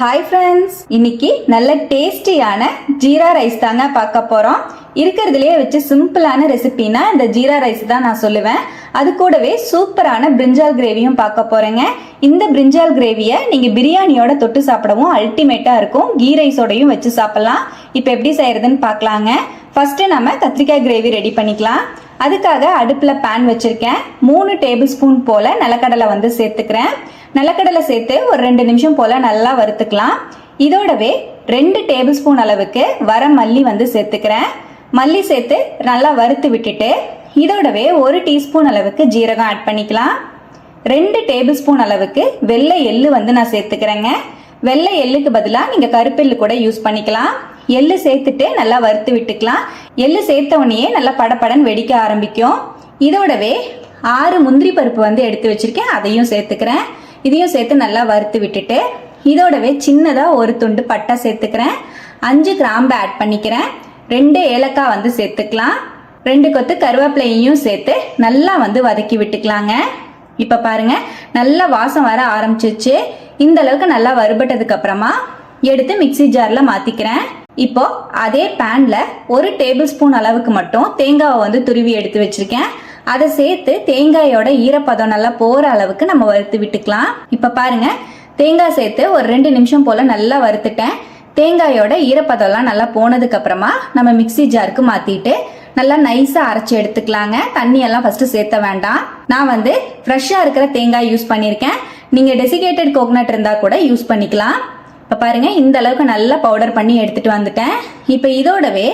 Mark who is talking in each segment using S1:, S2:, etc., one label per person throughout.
S1: Hi friends இன்னைக்கு நல்ல டேஸ்டியான ஜீரா ரைஸ் தாங்க பார்க்க போகிறோம் இருக்கிறதுலே வச்சு சிம்பிளான ரெசிபினா இந்த ஜீரா ரைஸ் தான் நான் சொல்லுவேன். அது கூடவே சூப்பரான பிரிஞ்சால் கிரேவியும் பார்க்க போகிறேங்க இந்த பிரிஞ்சால் கிரேவியை நீங்கள் பிரியாணியோட தொட்டு சாப்பிடவும் அல்டிமேட்டாக இருக்கும். கீ ரைஸோடையும் வச்சு சாப்பிடலாம். இப்போ எப்படி செய்யறதுன்னு பார்க்கலாங்க. ஃபஸ்ட்டு நம்ம கத்திரிக்காய் கிரேவி ரெடி பண்ணிக்கலாம். அதுக்காக அடுப்பில் பேன் வச்சுருக்கேன். மூணு டேபிள் ஸ்பூன் போல் நிலக்கடலை வந்து சேர்த்துக்கிறேன். நிலக்கடலை சேர்த்து ஒரு ரெண்டு நிமிஷம் போல் நல்லா வறுத்துக்கலாம். இதோடவே ரெண்டு டேபிள் ஸ்பூன் அளவுக்கு வர மல்லி வந்து சேர்த்துக்கிறேன். மல்லி சேர்த்து நல்லா வறுத்து விட்டுட்டு இதோடவே ஒரு டீஸ்பூன் அளவுக்கு ஜீரகம் ஆட் பண்ணிக்கலாம். ரெண்டு டேபிள் ஸ்பூன் அளவுக்கு வெள்ளை எள்ளு வந்து நான் சேர்த்துக்கிறேங்க. வெள்ளை எள்ளுக்கு பதிலாக நீங்கள் கருப்பெள்ளு கூட யூஸ் பண்ணிக்கலாம். எள்ளு சேர்த்துட்டு நல்லா வறுத்து விட்டுக்கலாம். எள்ளு சேர்த்த உடனே நல்லா படப்படன் வெடிக்க ஆரம்பிக்கும். இதோடவே ஆறு முந்திரி பருப்பு வந்து எடுத்து வச்சிருக்கேன். அதையும் சேர்த்துக்கிறேன். இதையும் சேர்த்து நல்லா வறுத்து விட்டுட்டு இதோடவே சின்னதாக ஒரு துண்டு பட்டை சேர்த்துக்கிறேன். அஞ்சு கிராம்பு ஆட் பண்ணிக்கிறேன். ரெண்டு ஏலக்காய் வந்து சேர்த்துக்கலாம். ரெண்டு கொத்து கருவேப்பிலையையும் சேர்த்து நல்லா வந்து வதக்கி விட்டுக்கலாங்க. இப்போ பாருங்க நல்லா வாசம் வர ஆரம்பிச்சிச்சு இந்த அளவுக்கு நல்லா வறுபட்டதுக்கு அப்புறமா எடுத்து மிக்ஸி ஜாரில் மாற்றிக்கிறேன் இப்போ அதே பேனில் ஒரு டேபிள் ஸ்பூன் அளவுக்கு மட்டும் தேங்காவை வந்து துருவி எடுத்து வச்சிருக்கேன். அதை சேர்த்து தேங்காயோட ஈரப்பதம் நல்லா போற அளவுக்கு நம்ம வறுத்து விட்டுக்கலாம். இப்ப பாருங்க தேங்காய் சேர்த்து ஒரு ரெண்டு நிமிஷம் போல நல்லா வறுத்துட்டேன். தேங்காயோட ஈரப்பதம்லாம் நல்லா போனதுக்கு அப்புறமா நம்ம மிக்ஸி ஜாருக்கு மாத்திட்டு நல்லா நைஸா அரைச்சி எடுத்துக்கலாங்க. தண்ணி எல்லாம் ஃபர்ஸ்ட் சேர்த்த வேண்டாம். நான் வந்து ஃப்ரெஷ்ஷா இருக்கிற தேங்காய் யூஸ் பண்ணியிருக்கேன். நீங்க டெசிகேட்டட் கோகனட் இருந்தா கூட யூஸ் பண்ணிக்கலாம். இப்போ பாருங்க இந்த அளவுக்கு நல்லா பவுடர் பண்ணி எடுத்துட்டு வந்துட்டேன். இப்போ இதோடவே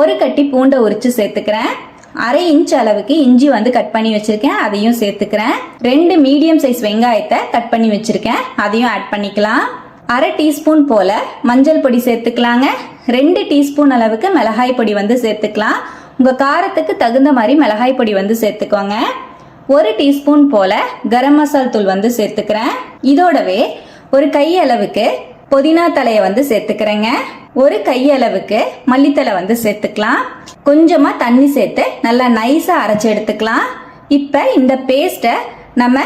S1: ஒரு கட்டி பூண்டை உரிச்சு சேர்த்துக்கிறேன். அரை இன்ச் அளவுக்கு இஞ்சி வந்து கட் பண்ணி வச்சிருக்கேன். அதையும் சேர்த்துக்கிறேன். ரெண்டு மீடியம் சைஸ் வெங்காயத்தை கட் பண்ணி வச்சிருக்கேன். அதையும் ஆட் பண்ணிக்கலாம். அரை டீஸ்பூன் போல மஞ்சள் பொடி சேர்த்துக்கலாங்க. ரெண்டு டீஸ்பூன் அளவுக்கு மிளகாய் பொடி வந்து சேர்த்துக்கலாம். உங்க காரத்துக்கு தகுந்த மாதிரி மிளகாய் பொடி வந்து சேர்த்துக்கோங்க. ஒரு டீஸ்பூன் போல கரம் மசால் தூள் வந்து சேர்த்துக்கிறேன். இதோடவே ஒரு கை அளவுக்கு புதினா தலையை வந்து சேர்த்துக்கிறேங்க. ஒரு கையளவுக்கு மல்லித்தலை வந்து சேர்த்துக்கலாம். கொஞ்சமா தண்ணி சேர்த்து நல்லா நைஸா அரைச்சு எடுத்துக்கலாம். இப்போ இந்த பேஸ்ட்டை நம்ம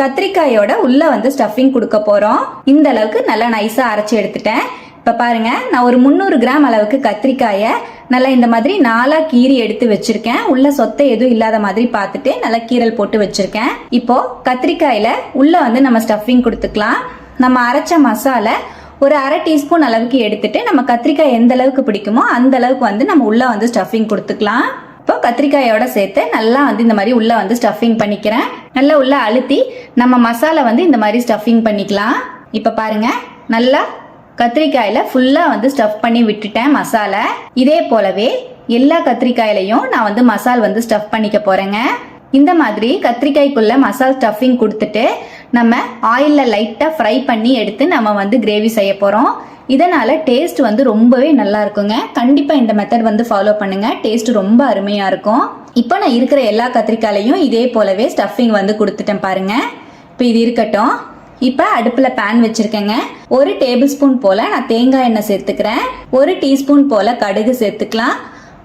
S1: கத்திரிக்காயோட உள்ள வந்து ஸ்டஃபிங் கொடுக்க போறோம். இந்த அளவுக்கு நல்லா நைஸா அரைச்சு எடுத்துட்டேன். இப்போ பாருங்க நான் ஒரு முந்நூறு கிராம் அளவுக்கு கத்திரிக்காயை நல்லா இந்த மாதிரி நாலா கீறி எடுத்து வச்சிருக்கேன். உள்ள சொத்தை எதுவும் இல்லாத மாதிரி பார்த்துட்டு நல்லா கீரல் போட்டு வச்சிருக்கேன். இப்போ கத்திரிக்காயில உள்ள வந்து நம்ம ஸ்டஃபிங் கொடுத்துக்கலாம். நம்ம அரைச்ச மசாலா ஒரு அரை டீஸ்பூன் அளவுக்கு எடுத்துட்டு நம்ம கத்திரிக்காய் எந்த அளவுக்கு பிடிக்குமோ அந்த அளவுக்கு வந்து நம்ம உள்ள வந்து ஸ்டஃபிங் கொடுத்துக்கலாம். இப்போ கத்திரிக்காயோட சேர்த்து நல்லா வந்து இந்த மாதிரி உள்ள வந்து ஸ்டஃபிங் பண்ணிக்கிறேன். நல்லா உள்ள அழுத்தி நம்ம மசாலா வந்து இந்த மாதிரி ஸ்டஃபிங் பண்ணிக்கலாம். இப்போ பாருங்க நல்லா கத்திரிக்காயில ஃபுல்லா வந்து ஸ்டஃப் பண்ணி விட்டுட்டேன் மசாலா. இதே போலவே எல்லா கத்திரிக்காயிலையும் நான் வந்து மசால் வந்து ஸ்டஃப் பண்ணிக்க போறேங்க. இந்த மாதிரி கத்திரிக்காய்க்குள்ள மசால் ஸ்டஃபிங் கொடுத்துட்டு நம்ம ஆயிலில் லைட்டாக ஃப்ரை பண்ணி எடுத்து நம்ம வந்து கிரேவி செய்ய போகிறோம் இதனால் டேஸ்ட் வந்து ரொம்பவே நல்லா இருக்குங்க. கண்டிப்பாக இந்த மெத்தட் வந்து ஃபாலோ பண்ணுங்கள் டேஸ்ட் ரொம்ப அருமையாக இருக்கும். இப்போ நான் இருக்கிற எல்லா கத்திரிக்காயிலையும் இதே போலவே ஸ்டஃபிங் வந்து கொடுத்துட்டேன் பாருங்க. இப்போ இது இருக்கட்டும். இப்போ அடுப்பில் பேன் வச்சுருக்கேங்க. ஒரு டேபிள் ஸ்பூன் போல் நான் தேங்காய் எண்ணெய் சேர்த்துக்கிறேன். ஒரு டீஸ்பூன் போல் கடுகு சேர்த்துக்கலாம்.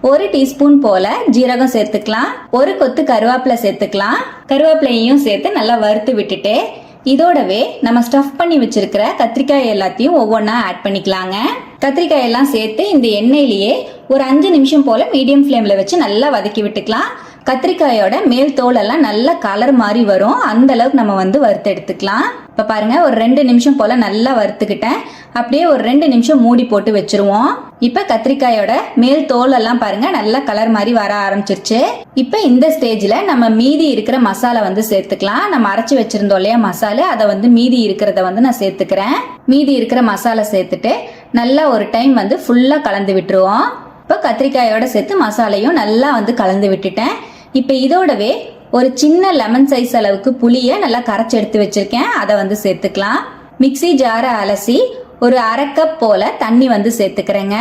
S1: ஒரு டீஸ்பூன் போல ஜீரகம் சேர்த்துக்கலாம். ஒரு கொத்து கருவேப்பிலை சேர்த்துக்கலாம். கருவேப்பிலையும் சேர்த்து நல்லா வறுத்து விட்டுட்டு இதோடவே நம்ம ஸ்டஃப் பண்ணி வச்சிருக்கிற கத்திரிக்காய் எல்லாத்தையும் ஒவ்வொன்றா ஆட் பண்ணிக்கலாங்க. கத்திரிக்காய் எல்லாம் சேர்த்து இந்த எண்ணெயிலேயே ஒரு அஞ்சு நிமிஷம் போல மீடியம் ஃப்ளேம்ல வச்சு நல்லா வதக்கி விட்டுக்கலாம். கத்திரிக்காயோட மேல் தோல் எல்லாம் நல்ல கலர் மாதிரி வரும். அந்த அளவுக்கு நம்ம வந்து வறுத்து எடுத்துக்கலாம். இப்போ பாருங்க ஒரு ரெண்டு நிமிஷம் போல நல்லா வறுத்துக்கிட்டேன். அப்படியே ஒரு ரெண்டு நிமிஷம் மூடி போட்டு வச்சிருவோம். இப்போ கத்திரிக்காயோட மேல் தோல் எல்லாம் பாருங்க நல்லா கலர் மாதிரி வர ஆரம்பிச்சிருச்சு. இப்போ இந்த ஸ்டேஜ்ல நம்ம மீதி இருக்கிற மசாலா வந்து சேர்த்துக்கலாம். நம்ம அரைச்சி வச்சிருந்தோம் இல்லையா மசாலா அதை வந்து மீதி இருக்கிறத வந்து நான் சேர்த்துக்கிறேன். மீதி இருக்கிற மசாலா சேர்த்துட்டு நல்லா ஒரு டைம் வந்து ஃபுல்லா கலந்து விட்டுருவோம். இப்போ கத்திரிக்காயோட சேர்த்து மசாலையும் நல்லா வந்து கலந்து விட்டுட்டேன். இப்போ இதோடவே ஒரு சின்ன லெமன் சைஸ் அளவுக்கு புளியை நல்லா கரைச்சி எடுத்து வச்சிருக்கேன். அதை வந்து சேர்த்துக்கலாம். மிக்ஸி ஜாரை அலசி ஒரு அரை கப் போல தண்ணி வந்து சேர்த்துக்கிறேங்க.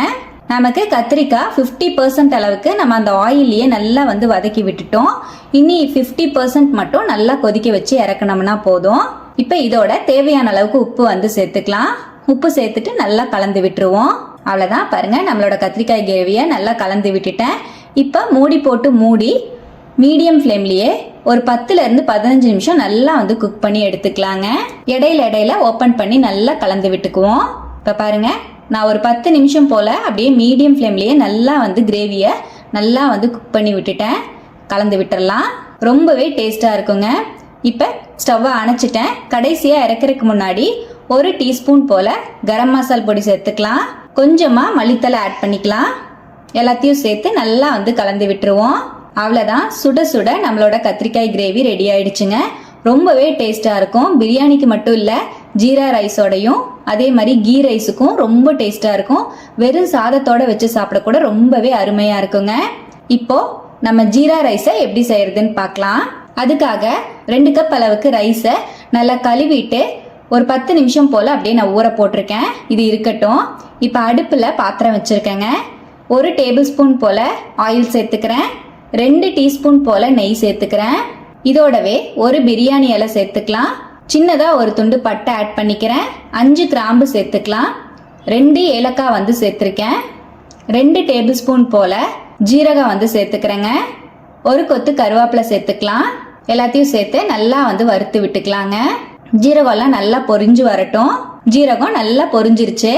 S1: நமக்கு கத்திரிக்காய் ஃபிஃப்டி பர்சன்ட் அளவுக்கு நம்ம அந்த ஆயிலையே நல்லா வந்து வதக்கி விட்டுட்டோம். இனி ஃபிஃப்டி பர்சன்ட் மட்டும் நல்லா கொதிக்க வச்சு இறக்கணும்னா போதும். இப்போ இதோட தேவையான அளவுக்கு உப்பு வந்து சேர்த்துக்கலாம். உப்பு சேர்த்துட்டு நல்லா கலந்து விட்டுருவோம். அவ்வளோதான் பாருங்க நம்மளோட கத்திரிக்காய் கிரேவியை நல்லா கலந்து விட்டுட்டேன். இப்போ மூடி போட்டு மூடி மீடியம் ஃப்ளேம்லேயே ஒரு பத்துல இருந்து பதினஞ்சு நிமிஷம் நல்லா வந்து குக் பண்ணி எடுத்துக்கலாங்க. இடையில இடையில ஓப்பன் பண்ணி நல்லா கலந்து விட்டுக்குவோம். இப்போ பாருங்க நான் ஒரு பத்து நிமிஷம் போல் அப்படியே மீடியம் ஃப்ளேம்லேயே நல்லா வந்து கிரேவியை நல்லா வந்து குக் பண்ணி விட்டுட்டேன். கலந்து விட்டுடலாம் ரொம்பவே டேஸ்ட்டாக இருக்குங்க. இப்போ ஸ்டவ்வை அணைச்சிட்டேன். கடைசியாக இறக்குறதுக்கு முன்னாடி ஒரு டீஸ்பூன் போல் கரம் மசால் பொடி சேர்த்துக்கலாம். கொஞ்சமாக மல்லித்தலை ஆட் பண்ணிக்கலாம். எல்லாத்தையும் சேர்த்து நல்லா வந்து கலந்து விட்டுருவோம். அவ்வளோதான் சுட சுட நம்மளோட கத்திரிக்காய் கிரேவி ரெடி ஆயிடுச்சுங்க. ரொம்பவே டேஸ்ட்டாக இருக்கும். பிரியாணிக்கு மட்டும் இல்லை ஜீரா ரைஸோடையும் அதே மாதிரி கீ ரைஸுக்கும் ரொம்ப டேஸ்ட்டாக இருக்கும். வெறும் சாதத்தோட வச்சு சாப்பிட கூட ரொம்பவே அருமையாக இருக்குங்க. இப்போது நம்ம ஜீரா ரைஸை எப்படி செய்யறதுன்னு பார்க்கலாம். அதுக்காக ரெண்டு கப் அளவுக்கு ரைஸை நல்லா கழுவிட்டு ஒரு பத்து நிமிஷம் போல் அப்படியே நான் ஊற போட்டிருக்கேன். இது இருக்கட்டும். இப்போ அடுப்பில் பாத்திரம் வச்சுருக்கேங்க. ஒரு டேபிள் ஸ்பூன் போல் ஆயில் சேர்த்துக்கிறேன். ரெண்டு டீஸ்பூன் போல் நெய் சேர்த்துக்கிறேன். இதோடவே ஒரு பிரியாணி இலை சேர்த்துக்கலாம். சின்னதாக ஒரு துண்டு பட்டை ஆட் பண்ணிக்கிறேன். அஞ்சு கிராம்பு சேர்த்துக்கலாம். ரெண்டு ஏலக்காய் வந்து சேர்த்துருக்கேன். ரெண்டு டேபிள் ஸ்பூன் போல் ஜீரகம் வந்து சேர்த்துக்கிறேங்க. ஒரு கொத்து கருவேப்பிலை சேர்த்துக்கலாம். எல்லாத்தையும் சேர்த்து நல்லா வந்து வறுத்து விட்டுக்கலாங்க. ஜீரகம்லாம் நல்லா பொரிஞ்சு வரட்டும். ஜீரகம் நல்லா பொரிஞ்சிருச்சு.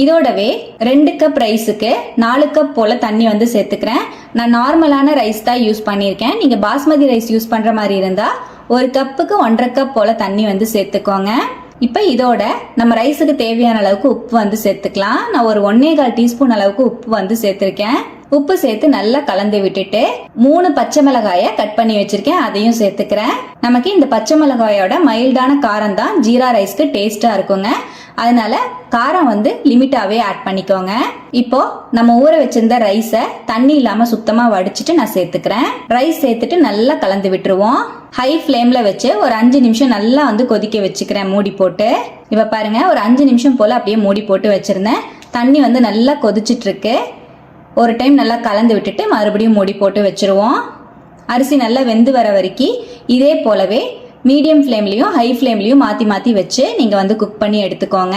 S1: இதோடவே ரெண்டு கப் ரைஸுக்கு நாலு கப் போல் தண்ணி வந்து சேர்த்துக்கிறேன். நான் நார்மலான ரைஸ் தான் யூஸ் பண்ணியிருக்கேன். நீங்கள் பாஸ்மதி ரைஸ் யூஸ் பண்ணுற மாதிரி இருந்தால் ஒரு கப்புக்கு ஒன்றரை கப் போல் தண்ணி வந்து சேர்த்துக்கோங்க. இப்போ இதோட நம்ம ரைஸுக்கு தேவையான அளவுக்கு உப்பு வந்து சேர்த்துக்கலாம். நான் ஒரு ஒன்னே கால் டீஸ்பூன் அளவுக்கு உப்பு வந்து சேர்த்துருக்கேன். உப்பு சேர்த்து நல்லா கலந்து விட்டுட்டு மூணு பச்சை மிளகாயை கட் பண்ணி வச்சிருக்கேன். அதையும் சேர்த்துக்கிறேன். நமக்கு இந்த பச்சை மிளகாயோட மைல்டான காரம் தான் ஜீரா ரைஸ்க்கு டேஸ்டா இருக்குங்க. அதனால காரம் வந்து லிமிட்டாவே ஆட் பண்ணிக்கோங்க. இப்போ நம்ம ஊற வச்சிருந்த ரைஸை தண்ணி இல்லாம சுத்தமா வடிச்சிட்டு நான் சேர்த்துக்கிறேன். ரைஸ் சேர்த்துட்டு நல்லா கலந்து விட்டுருவோம். ஹை ஃப்ளேம்ல வச்சு ஒரு அஞ்சு நிமிஷம் நல்லா வந்து கொதிக்க வச்சுக்கிறேன் மூடி போட்டு. இப்ப பாருங்க ஒரு அஞ்சு நிமிஷம் போல அப்படியே மூடி போட்டு வச்சிருந்தேன். தண்ணி வந்து நல்லா கொதிச்சிட்டு இருக்கு. ஒரு டைம் நல்லா கலந்து விட்டுட்டு மறுபடியும் மூடி போட்டு வச்சுருவோம். அரிசி நல்லா வெந்து வர வரைக்கும் இதே போலவே மீடியம் ஃப்ளேம்லேயும் ஹை ஃப்ளேம்லேயும் மாற்றி மாற்றி வச்சு நீங்கள் வந்து குக் பண்ணி எடுத்துக்கோங்க.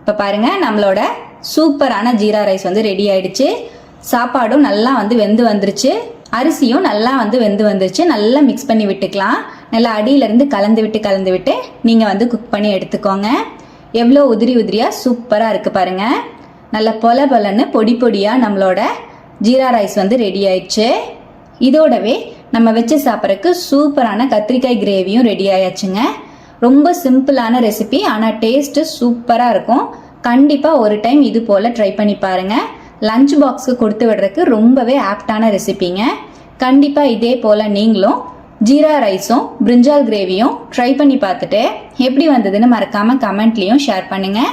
S1: இப்போ பாருங்கள் நம்மளோட சூப்பரான ஜீரா ரைஸ் வந்து ரெடி ஆயிடுச்சு. சாப்பாடும் நல்லா வந்து வெந்து வந்துருச்சு. அரிசியும் நல்லா வந்து வெந்து வந்துருச்சு. நல்லா மிக்ஸ் பண்ணி விட்டுக்கலாம். நல்லா அடியிலேருந்து கலந்து விட்டு கலந்து விட்டு நீங்கள் வந்து குக் பண்ணி எடுத்துக்கோங்க. எவ்வளோ உதிரி உதிரியாக சூப்பராக இருக்குது பாருங்கள் நல்ல பொல பொலன்னு பொடி பொடியாக நம்மளோட ஜீரா ரைஸ் வந்து ரெடி ஆயிடுச்சு. இதோடவே நம்ம வச்சு சாப்பிட்றதுக்கு சூப்பரான கத்திரிக்காய் கிரேவியும் ரெடி ஆயாச்சுங்க. ரொம்ப சிம்பிளான ரெசிபி ஆனால் டேஸ்ட்டு சூப்பராக இருக்கும். கண்டிப்பாக ஒரு டைம் இது போல் ட்ரை பண்ணி பாருங்கள் லஞ்ச் பாக்ஸ்க்கு கொடுத்து விடுறதுக்கு ரொம்பவே ஆப்டான ரெசிபிங்க கண்டிப்பாக இதே போல் நீங்களும் ஜீரா ரைஸும் பிரிஞ்சால் கிரேவியும் ட்ரை பண்ணி பார்த்துட்டு எப்படி வந்ததுன்னு மறக்காமல் கமெண்ட்லேயும் ஷேர் பண்ணுங்கள்